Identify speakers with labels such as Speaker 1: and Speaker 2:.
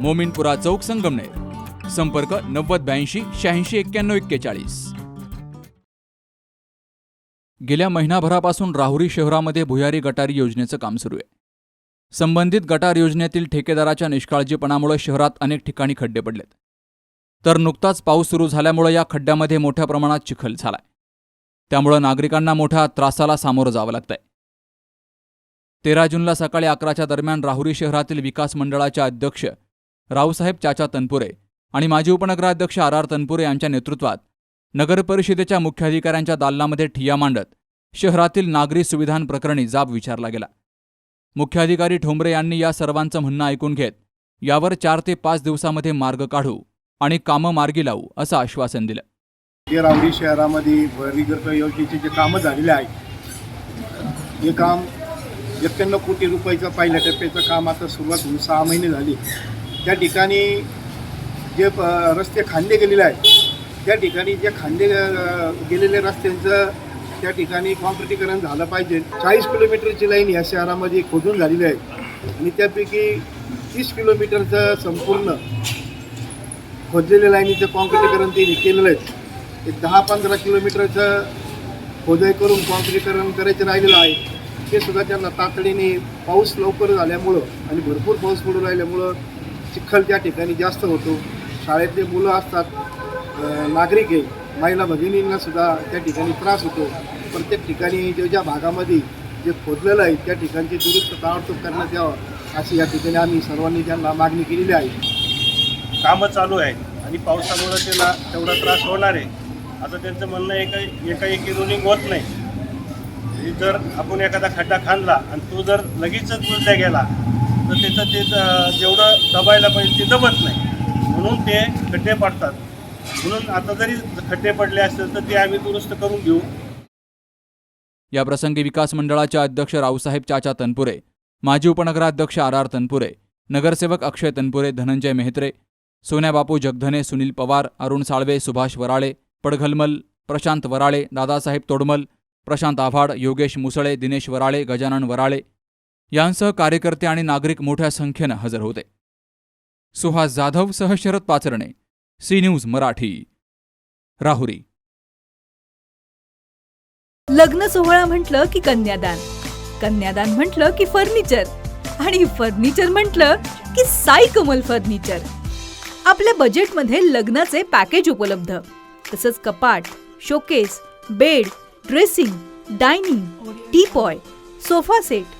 Speaker 1: मोमिनपुरा चौक संगमनेर. संपर्क नव्वद ब्याऐंशी शहाऐंशी एक्क्याण्णव एक्केचाळीस. गेल्या महिनाभरापासून राहुरी शहरामध्ये भुयारी गटारी योजनेचं काम सुरू आहे. संबंधित गटार योजनेतील ठेकेदाराच्या निष्काळजीपणामुळे शहरात अनेक ठिकाणी खड्डे पडलेत. तर नुकताच पाऊस सुरू झाल्यामुळे या खड्ड्यामध्ये मोठ्या प्रमाणात चिखल झालाय. त्यामुळं नागरिकांना मोठ्या त्रासाला सामोरं जावं लागतंय. तेरा जूनला सकाळी अकराच्या दरम्यान राहुरी शहरातील विकास मंडळाच्या अध्यक्ष रावसाहेब चाचा तनपुरे आणि माजी उपनगराध्यक्ष आर आर तनपुरे यांच्या नेतृत्वात नगरपरिषदेच्या मुख्याधिकाऱ्यांच्या दालनामध्ये ठिय्या मांडत शहरातील नागरी सुविधांप्रकरणी जाब विचारला गेला. मुख्याधिकारी ठोंबरे यांनी या सर्वांचं म्हणणं ऐकून घेत यावर चार ते पाच दिवसामध्ये मार्ग काढू आणि कामं मार्गी लावू असं आश्वासन दिलं.
Speaker 2: रावडी शहरामध्ये भरीगर्भ योजनेचे जे कामं झालेले आहेत हे काम एक्क्याण्णव कोटी रुपयाचं पहिल्या टप्प्याचं काम आता सुरुवात होऊन सहा महिने झाली. त्या ठिकाणी जे प- रस्ते खांदे गेलेले आहेत त्या ठिकाणी जे खांदे गेलेल्या रस्त्यांचं त्या ठिकाणी कॉम्प्रिटीकरण झालं पाहिजे. चाळीस किलोमीटरची लाईन या शहरामध्ये खोदून झालेली आहे आणि त्यापैकी तीस किलोमीटरचं संपूर्ण खोदलेल्या लाईनीचं कॉन्क्रिटीकरण त्यांनी केलेलं आहे. ते दहा पंधरा किलोमीटरचं खोदाई करून कॉन्क्रिटीकरण करायचं राहिलेलं आहे. ते सुद्धा त्यांना तातडीने पाऊस लवकर झाल्यामुळं आणि भरपूर पाऊस पडू राहिल्यामुळं चिखल त्या ठिकाणी जास्त होतो. शाळेतले मुलं असतात नागरिक आहे. महिला भगिनींना सुद्धा त्या ठिकाणी त्रास होतो. प्रत्येक ठिकाणी जे ज्या भागामध्ये जे खोदलेलं आहे त्या ठिकाणची दुरुस्त ताबडतोब करण्यात यावं अशी या ठिकाणी आम्ही सर्वांनी त्यांना मागणी केलेली आहे.
Speaker 3: कामं चालू आहेत आणि पावसामुळं त्याला तेवढा त्रास होणार आहे. आता त्यांचं म्हणणं एका एकाएकी रुलिंग होत नाही. जर आपण एखादा खड्डा खांदला आणि तो जर लगेचच बुजल्या गेला तर त्याचं ते जेवढं दबायला पाहिजे ते दबत नाही. म्हणून ते खड्डे पडतात. म्हणून आता जरी खड्डे पडले असतील तर ते आम्ही दुरुस्त करून घेऊ.
Speaker 1: या प्रसंगी विकास मंडळाचे अध्यक्ष रावसाहेब चाचा तनपुरे माजी उपनगराध्यक्ष आर आर तनपुरे नगरसेवक अक्षय तनपुरे धनंजय मेहत्रे सोन्याबापू जगधने सुनील पवार अरुण साळवे सुभाष वराळे पडघलमल प्रशांत वराळे दादासाहेब तोडमल प्रशांत आव्हाड योगेश मुसळे दिनेश वराळे गजानन वराळे यांसह कार्यकर्ते आणि नागरिक मोठ्या संख्येनं हजर होते. सुहास जाधव सह शरद पाचरणे सी न्यूज मराठी. राहुरी.
Speaker 4: लग्न सोहळा म्हटलं की कन्यादान कन्यादान म्हटलं की फर्निचर आणि फर्निचर म्हटलं की साई कमल फर्निचर. आपल्या बजेटमध्ये लग्नाचे पॅकेज उपलब्ध तसंच कपाट showcase bed dressing dining teapoy sofa set